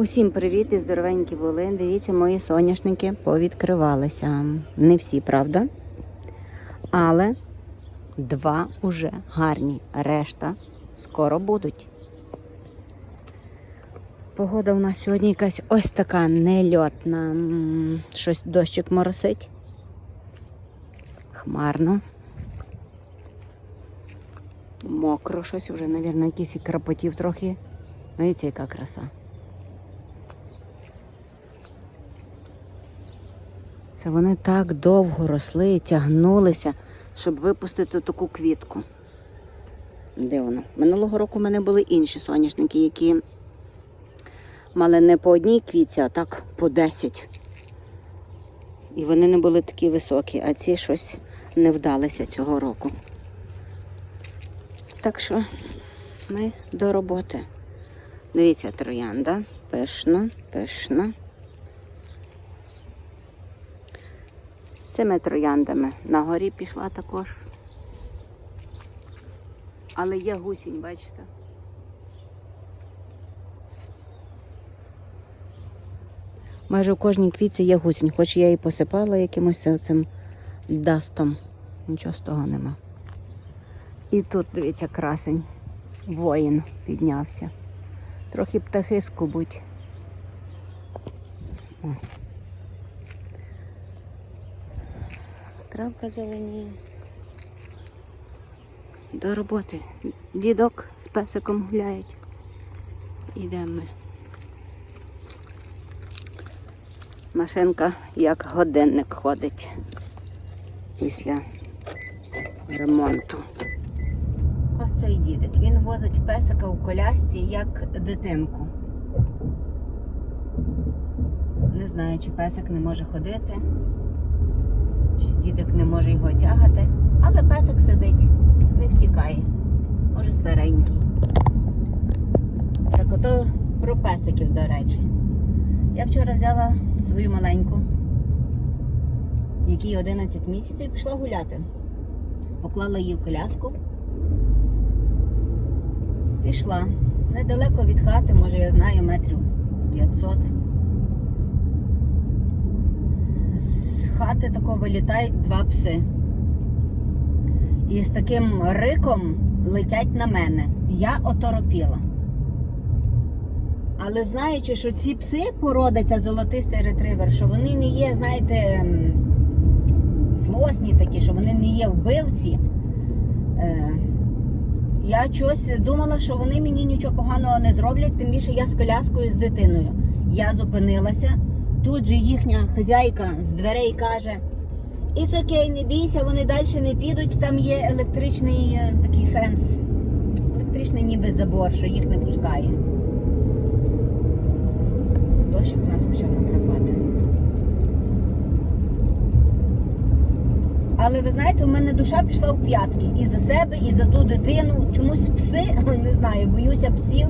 Усім привіт і здоровенькі були. Дивіться, мої соняшники повідкривалися. Не всі, правда? Але два уже гарні. Решта скоро будуть. Погода у нас сьогодні якась ось така нельотна. Щось дощик моросить. Хмарно. Мокро щось вже, мабуть, якийсь і крапотів трохи. Дивіться, яка краса. Це вони так довго росли і тягнулися, щоб випустити таку квітку. Де воно? Минулого року в мене були інші соняшники, які мали не по одній квітці, а так по 10. І вони не були такі високі, а ці щось не вдалися цього року. Так що ми до роботи. Дивіться, троянда. Пишно, пишно. З цими трояндами на горі пішла також. Але є гусінь, бачите? Майже у кожній квітці є гусінь, хоч я її посипала якимось цим дастом. Нічого з того нема. І тут, дивіться, красень. Воїн піднявся. Трохи птахи скубуть. О. Травка зеленіє. До роботи. Дідок з песиком гуляють. Ідемо ми. Машинка як годинник ходить після ремонту. Ось цей дідик. Він возить песика у колясці як дитинку. Не знаю, чи песик не може ходити, дідик не може його тягати, але песик сидить, не втікає. Може старенький. Так ото про песиків, до речі. Я вчора взяла свою маленьку, якій 11 місяців, і пішла гуляти. Поклала її в коляску. Пішла. Недалеко від хати, може я знаю, метрів 500. Хати тако вилітають два пси. І з таким риком летять на мене. Я оторопіла. Але знаючи, що ці пси породиться золотистий ретривер, що вони не є, знаєте, злосні такі, що вони не є вбивці. Е, я щось думала, що вони мені нічого поганого не зроблять, тим більше я з коляскою з дитиною. Я зупинилася. Тут же їхня хазяйка з дверей каже: It's окей, не бійся, вони далі не підуть. Там є електричний е, такий фенс, електричний ніби забор, що їх не пускає. Дощик у нас почав накрапати. Але ви знаєте, у мене душа пішла в п'ятки і за себе, і за ту дитину. Чомусь пси, не знаю, боюся псів,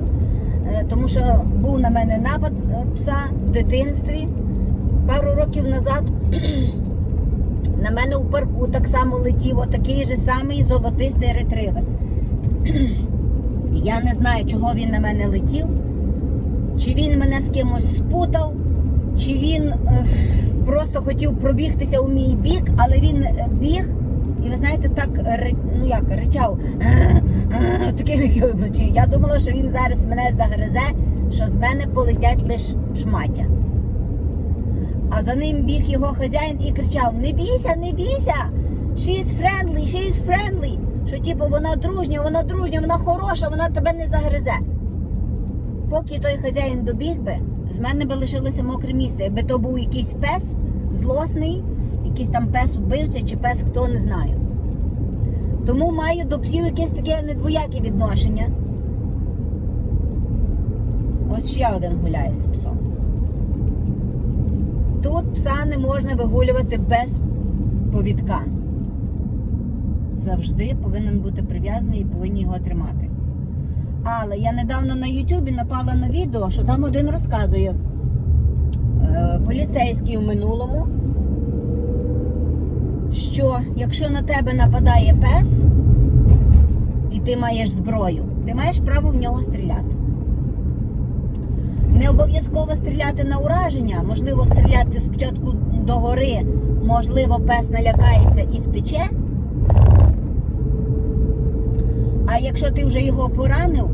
е, тому що був на мене напад е, пса в дитинстві. Пару років назад на мене у парку так само летів отакий же самий золотистий ретривер. Я не знаю, чого він на мене летів. Чи він мене з кимось спутав, чи він е, просто хотів пробігтися у мій бік, але він е, біг, і ви знаєте, так ну як ричав, таким яким чи я думала, що він зараз мене загризе, що з мене полетять лише шмаття. А за ним біг його хазяїн і кричав: Не бійся, не бійся! She is friendly, she is friendly. Що типу вона дружня, вона дружня, вона хороша, вона тебе не загризе. Поки той хазяїн добіг би, з мене би лишилося мокре місце. Якби то був якийсь пес злосний, якийсь там пес вбивця чи пес хто не знаю. Тому маю до псів якесь таке недвояке відношення. Ось ще один гуляє з псом. Тут пса не можна вигулювати без повідка. Завжди повинен бути прив'язаний і повинні його тримати. Але я недавно на Ютубі напала на відео, що там один розказує е, поліцейський в минулому, що якщо на тебе нападає пес і ти маєш зброю, ти маєш право в нього стріляти. Не обов'язково стріляти на ураження, можливо, стріляти спочатку догори, можливо, пес налякається і втече. А якщо ти вже його поранив,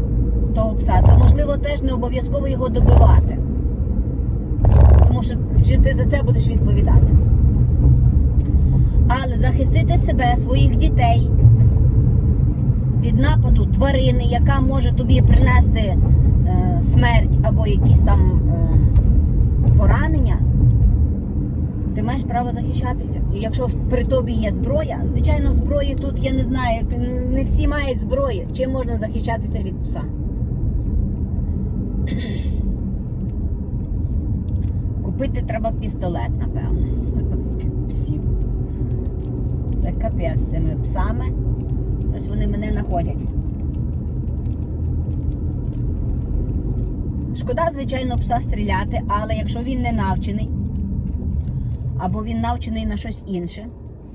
того пса, то можливо теж не обов'язково його добивати. Тому що ти за це будеш відповідати. Але захистити себе, своїх дітей від нападу тварини, яка може тобі принести смерть або якісь там е, поранення, ти маєш право захищатися. І якщо при тобі є зброя, звичайно, зброї тут я не знаю, не всі мають зброї. Чим можна захищатися від пса? Купити треба пістолет, напевно. Псів. Це капець з цими псами. Ось вони мене знаходять. Шкода, звичайно, пса стріляти, але якщо він не навчений, або він навчений на щось інше,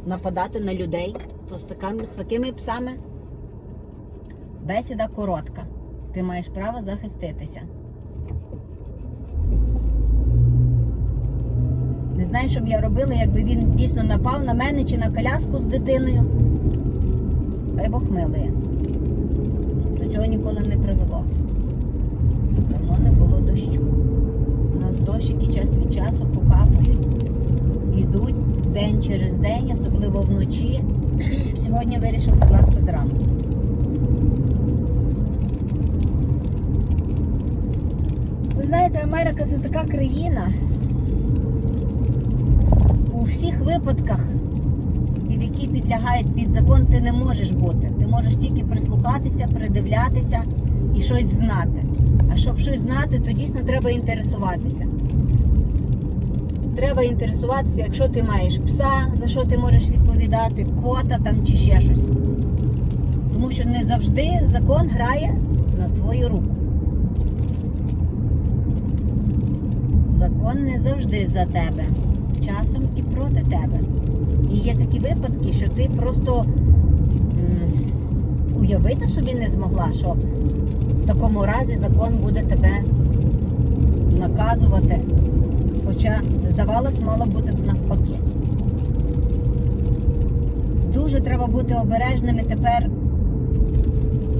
нападати на людей, то з такими, з такими псами бесіда коротка. Ти маєш право захиститися. Не знаю, що б я робила, якби він дійсно напав на мене чи на коляску з дитиною. Хай Бог милує. До цього ніколи не привело. Давно не дощу. У нас дощики час від часу покапують, йдуть день через день, особливо вночі. Сьогодні вирішив, будь ласка, зранку. Ви знаєте, Америка це така країна. У всіх випадках, які підлягають під закон, ти не можеш бути. Ти можеш тільки прислухатися, придивлятися і щось знати. А щоб щось знати, то дійсно треба інтересуватися. Треба інтересуватися, якщо ти маєш пса, за що ти можеш відповідати, кота там чи ще щось. Тому що не завжди закон грає на твою руку. Закон не завжди за тебе, часом і проти тебе. І є такі випадки, що ти просто м, уявити собі не змогла, що в такому разі закон буде тебе наказувати. Хоча, здавалось, мало бути навпаки. Дуже треба бути обережними тепер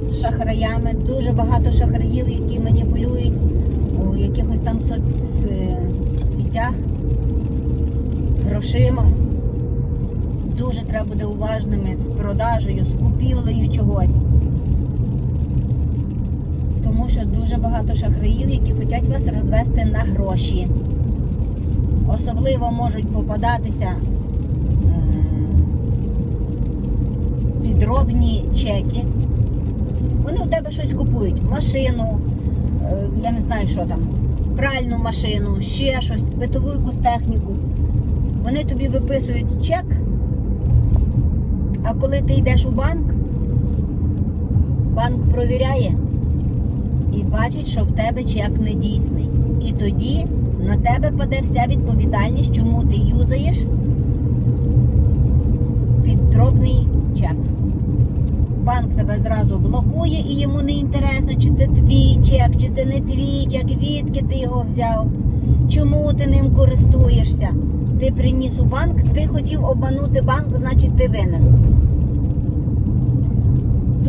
з шахраями. Дуже багато шахраїв, які маніпулюють у якихось там соцсетях грошима. Дуже треба бути уважними з продажею, з купівлею чогось. Тому що дуже багато шахраїв, які хочуть вас розвести на гроші. Особливо можуть попадатися е, підробні чеки. Вони у тебе щось купують. Машину, е, я не знаю, що там, пральну машину, ще щось, битову якусь техніку. Вони тобі виписують чек, а коли ти йдеш у банк, банк провіряє і бачить, що в тебе чек не дійсний. І тоді на тебе паде вся відповідальність, чому ти юзаєш підробний чек. Банк тебе зразу блокує і йому не інтересно, чи це твій чек, чи це не твій чек, відки ти його взяв, чому ти ним користуєшся. Ти приніс у банк, ти хотів обманути банк, значить ти винен.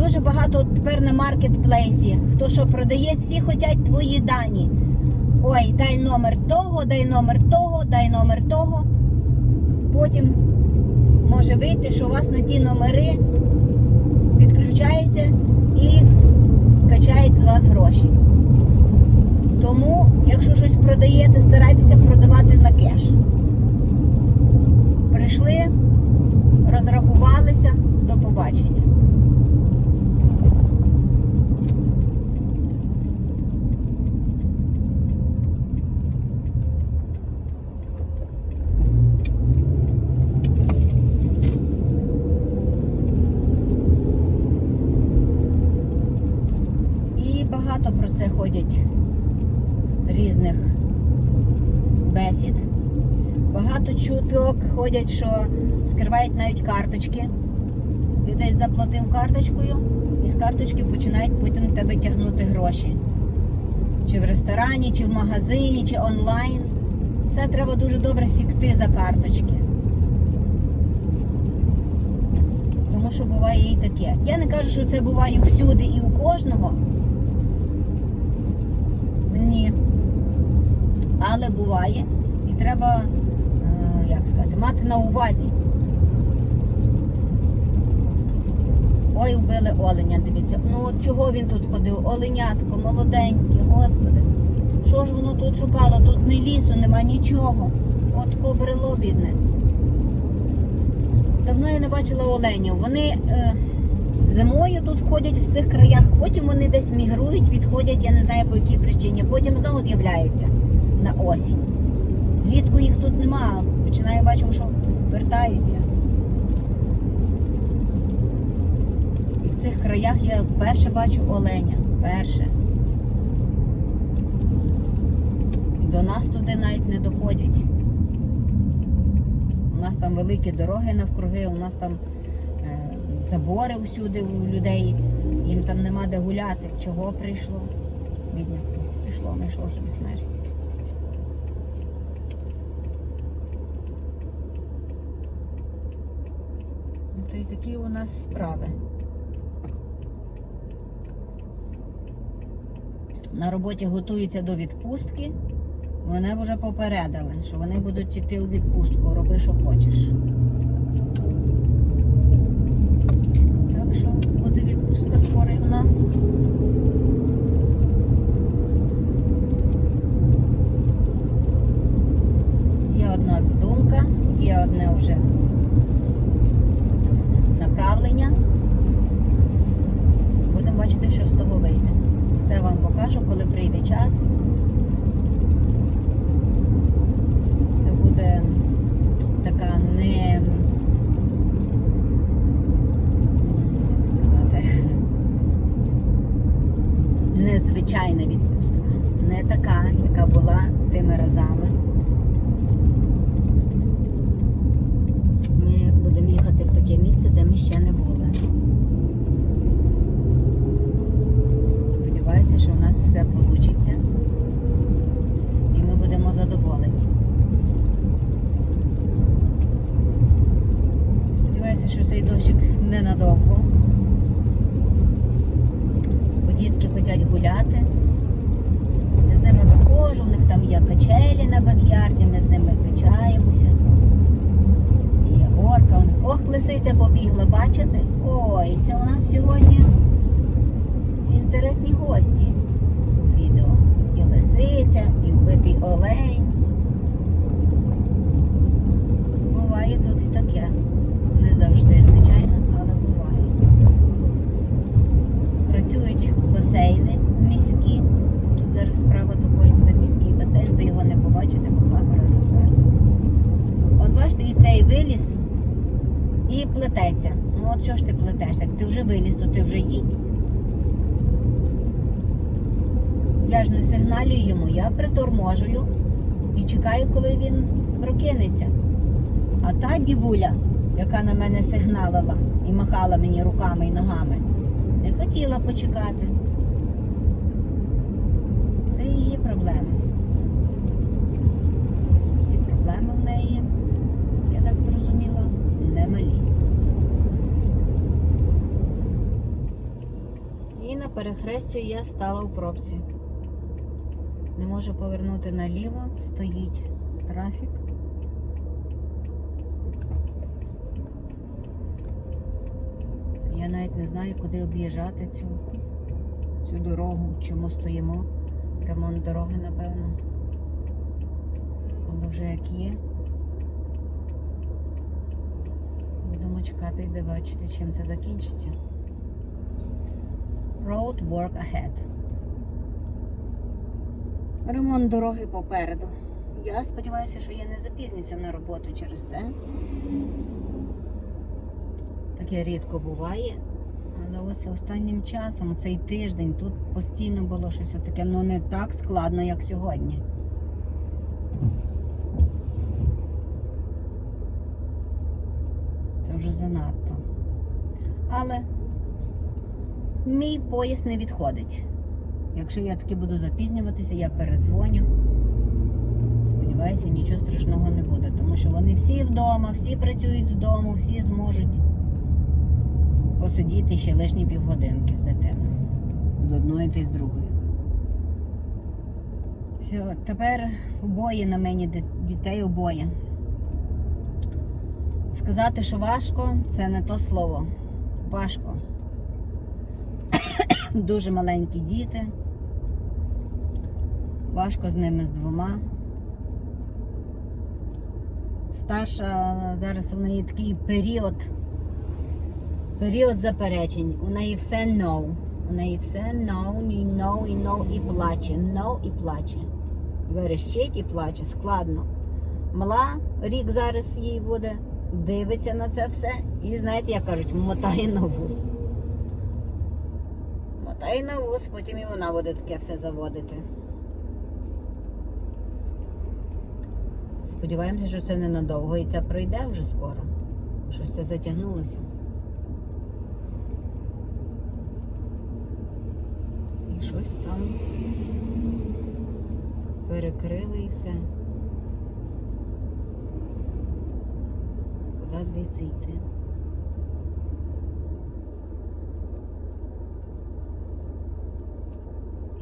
Дуже багато тепер на маркетплейсі. Хто що продає, всі хочуть твої дані. Ой, дай номер того, дай номер того, дай номер того. Потім може вийти, що у вас на ті номери підключаються і качають з вас гроші. Тому, якщо щось продаєте, старайтеся продавати на кеш. Прийшли, розрахувалися, до побачення. І багато про це ходять різних бесід. Багато чуток ходять, що скривають навіть карточки. Ти десь заплатив карточкою, і з карточки починають потім тебе тягнути гроші. чи в ресторані, чи в магазині, чи онлайн. Все треба дуже добре сікти за карточки. Тому що буває і таке. Я не кажу, що це буває всюди і у кожного. Ні. Але буває. І треба, е, як сказати, мати на увазі. Ой, вбили оленя, дивіться. Ну от чого він тут ходив? Оленятко, молоденьке, господи. Що ж воно тут шукало? Тут ні лісу, нема нічого. От кобрило бідне. Давно я не бачила оленів. Вони е, зимою тут ходять в цих краях, потім вони десь мігрують, відходять, я не знаю по якій причині, потім знову з'являються на осінь. Влітку їх тут нема. Починаю бачу, що вертаються. І в цих краях я вперше бачу оленя. Вперше. До нас туди навіть не доходять. У нас там великі дороги навкруги, у нас там забори всюди у людей, їм там нема де гуляти. Чого прийшло? Бідня, прийшло, знайшло собі смерть. Ну, То й такі у нас справи. На роботі готуються до відпустки. Вони вже попередили, що вони будуть йти у відпустку, роби, що хочеш. Так що буде відпустка скоро і у нас. Є одна задумка, є одне вже направлення. Будемо бачити, що з того вийде. Все вам покажу, коли прийде час. Це буде така не як сказати, незвичайна відпустка. Не така, яка була тими разами. Ми будемо їхати в таке місце, де ми ще не були. Сподіваюся, що у нас все вийде. І ми будемо задоволені. Сподіваюся, що цей дощик ненадовго. Бо дітки хочуть гуляти. Я з ними виходжу, в них там є качелі на бакярді, ми з ними качаємося. Є горка. у них. Ох, лисиця побігла, бачите? Ой, це у нас сьогодні інтересні гості у відео. І лисиця, і вбитий олень. Буває тут і таке. Не завжди, звичайно, але буває. Працюють басейни міські. Тут зараз справа також буде міський басейн, ви його не побачите, бо камера розвернена. От бачите, і цей виліз і плететься. Ну от що ж ти плетешся? Як ти вже виліз, то ти вже їдь. Я ж не сигналюю йому, я приторможую і чекаю, коли він прокинеться. А та дівуля, яка на мене сигналила і махала мені руками і ногами, не хотіла почекати. Це її проблеми. І проблеми в неї, я так зрозуміла, немалі. І на перехресті я стала у пробці. Не можу повернути наліво, стоїть трафік. Я навіть не знаю, куди об'їжджати цю, цю дорогу, чому стоїмо. Ремонт дороги, напевно. Але вже як є. Будемо чекати і бачити, чим це закінчиться. Road work ahead. Ремонт дороги попереду. Я сподіваюся, що я не запізнюся на роботу через це. Таке рідко буває. Але ось останнім часом, цей тиждень, тут постійно було щось таке, ну не так складно, як сьогодні. Це вже занадто. Але мій поїзд не відходить. Якщо я таки буду запізнюватися, я перезвоню. Сподіваюся, нічого страшного не буде, тому що вони всі вдома, всі працюють з дому, всі зможуть посидіти ще лишні півгодинки з дитиною. З одної та й з другої. Все, тепер обоє на мені дітей обоє. Сказати, що важко, це не то слово. Важко. Дуже маленькі діти. Важко з ними з двома. Старша зараз в неї такий період. Період заперечень. У неї все no. У неї все no, і no, і no, і плаче. No і плаче. Верещить і плаче. Складно. Мала рік зараз їй буде, дивиться на це все. І знаєте, як кажуть, мотає на вуз. Мотає на вуз, потім і вона буде таке все заводити. Сподіваємося, що це ненадовго і це пройде вже скоро. Щось це затягнулося. І щось там перекрили і все. Куди звідси йти?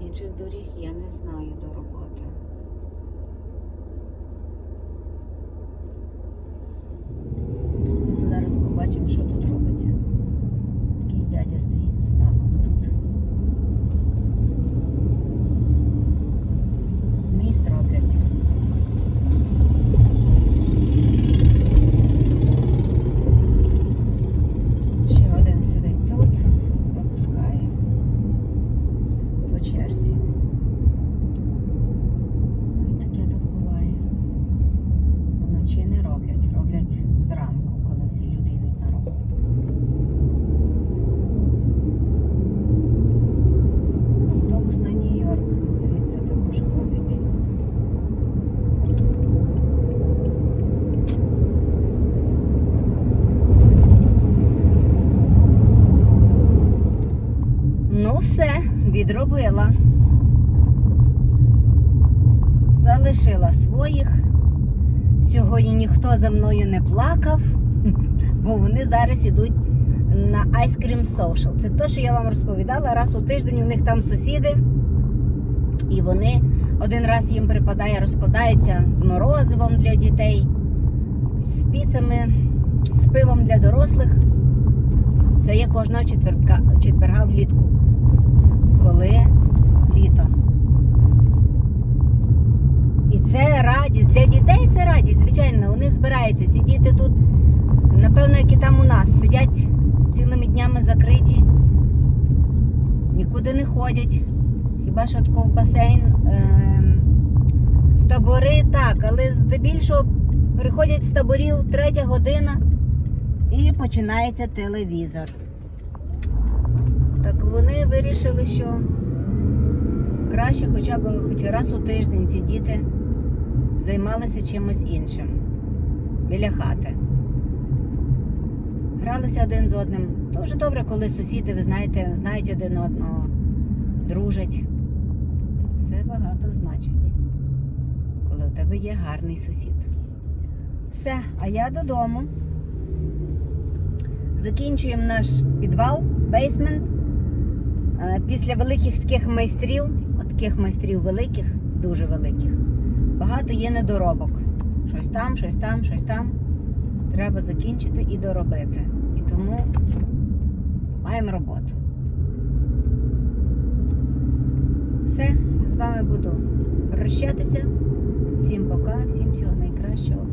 Інших доріг я не знаю до роботи. Зараз побачимо, що тут робиться. Такий дядя стоїть знаком тут. Міст роблять. Ще один сидить тут, пропускає по черзі. Ну і таке тут буває. Вночі не роблять, роблять зранку, коли всі люди йдуть на роботу. Автобус на Нью-Йорк звідси також ходить. Ну, все, відробила. Залишила своїх. Сьогодні ніхто за мною не плакав, бо вони зараз ідуть на Ice Cream Social. Це те, що я вам розповідала. Раз у тиждень у них там сусіди, і вони один раз їм припадає, розкладається з морозивом для дітей, з піцами, з пивом для дорослих. Це є кожного четверка, четверга влітку, коли літо. І це радість. Для дітей це радість, звичайно, вони збираються. Ці діти тут, напевно, які там у нас, сидять цілими днями закриті, нікуди не ходять. Хіба що тако в басейн, ем, в табори так, але здебільшого приходять з таборів третя година і починається телевізор. Так вони вирішили, що краще хоча б хоч раз у тиждень ці діти займалися чимось іншим біля хати. Гралися один з одним. Дуже добре, коли сусіди, ви знаєте, знають один одного, дружать. Це багато значить, коли у тебе є гарний сусід. Все, а я додому. Закінчуємо наш підвал, бейсмент. Після великих таких майстрів, от таких майстрів великих, дуже великих, багато є недоробок. Щось там, щось там, щось там. Треба закінчити і доробити. І тому маємо роботу. Все, з вами буду прощатися. Всім пока, всім всього найкращого.